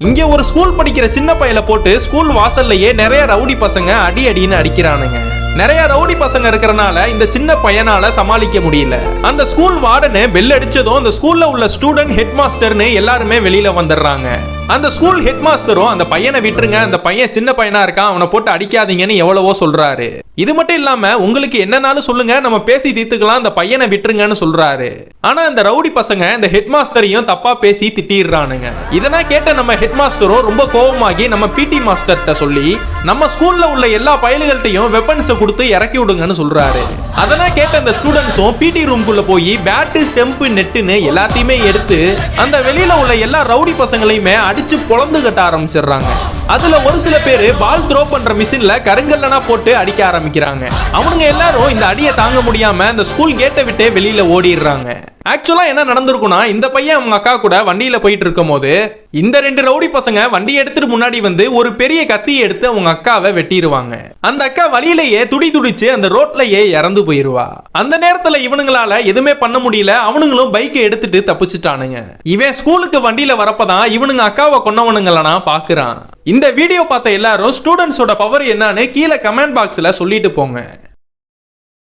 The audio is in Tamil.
இங்க ஒரு ஸ்கூல் படிக்கிற சின்ன பையல போட்டு ஸ்கூல் வாசல்லையே நிறைய ரவுடி பசங்க அடி அடின்னு அடிக்கிறானுங்க. நிறைய ரவுடி பசங்க இருக்கிறனால இந்த சின்ன பையனால சமாளிக்க முடியல. அந்த ஸ்கூல் வார்டனு பெல் அடிச்சதும் அந்த ஸ்கூல்ல உள்ள ஸ்டூடெண்ட் ஹெட் மாஸ்டர்னு எல்லாருமே வெளியில வந்துடுறாங்க. அந்த ஸ்கூல் ஹெட் மாஸ்டரும் அந்த பையனை விட்டுருங்க அந்த பையன் சின்ன பையனா இருக்கான் அவனை போட்டு அடிக்காதீங்கன்னு எவ்வளவோ சொல்றாரு. இது மட்டும் இல்லாம உங்களுக்கு என்னன்னாலும் சொல்லுங்க நம்ம பேசி தீர்த்துக்கலாம் அந்த பையனை விட்டுருங்கன்னு சொல்றாரு. ஆனா அந்த ரவுடி பசங்க இந்த ஹெட் மாஸ்டரையும் தப்பா பேசி திட்டிடுறானுங்க. இதெல்லாம் கேட்ட நம்ம ஹெட் மாஸ்டரும் ரொம்ப கோபமாகி நம்ம பிடி மாஸ்டர்கிட்ட சொல்லி நம்ம ஸ்கூல்ல உள்ள எல்லா பயல்கள்ட்டையும் வெப்பன்ஸை கொடுத்து இறக்கி விடுங்கன்னு சொல்றாரு. அதெல்லாம் கேட்ட அந்த ஸ்டூடெண்ட்ஸும் பிடி ரூம்குள்ள போய் பேட்டு ஸ்டெம்பு நெட்டுன்னு எல்லாத்தையுமே எடுத்து அந்த வெளியில உள்ள எல்லா ரவுடி பசங்களையுமே அடிச்சு பொளந்து கட்ட ஆரம்பிச்சிடுறாங்க. அதுல ஒரு சில பேர் பால் த்ரோ பண்ற மிஷின்ல கருங்கல்லனா போட்டு அடிக்க ஆரம்பிக்கிறாங்க. அவனுங்க எல்லாரும் இந்த அடியை தாங்க முடியாம அந்த ஸ்கூல் கேட்டை விட்டே வெளியில ஓடிடுறாங்க. ஆக்சுவலா என்ன நடந்திருக்கும்னா இந்த பையன் அவங்க அக்கா கூட வண்டியில போயிட்டு இருக்கும் போது இந்த ரெண்டு ரவுடி பசங்க வண்டி எடுத்துட்டு முன்னாடி வந்து ஒரு பெரிய கத்தியை எடுத்து அவங்க அக்காவை வெட்டிடுவாங்க அந்த அக்கா வழியிலேயே துடி துடிச்சு அந்த ரோட்லயே இறந்து போயிருவா. அந்த நேரத்துல இவனுங்களால எதுவுமே பண்ண முடியல அவனுங்களும் பைக்கை எடுத்துட்டு தப்பிச்சுட்டானுங்க. இவன் ஸ்கூலுக்கு வண்டியில வரப்பதான் இவனுங்க அக்காவை கொன்னவனுங்களா பாக்குறான். இந்த வீடியோ பார்த்த எல்லாரும் ஸ்டூடெண்ட்ஸோட பவர் என்னன்னு கீழே கமெண்ட் பாக்ஸ்ல சொல்லிட்டு போங்க.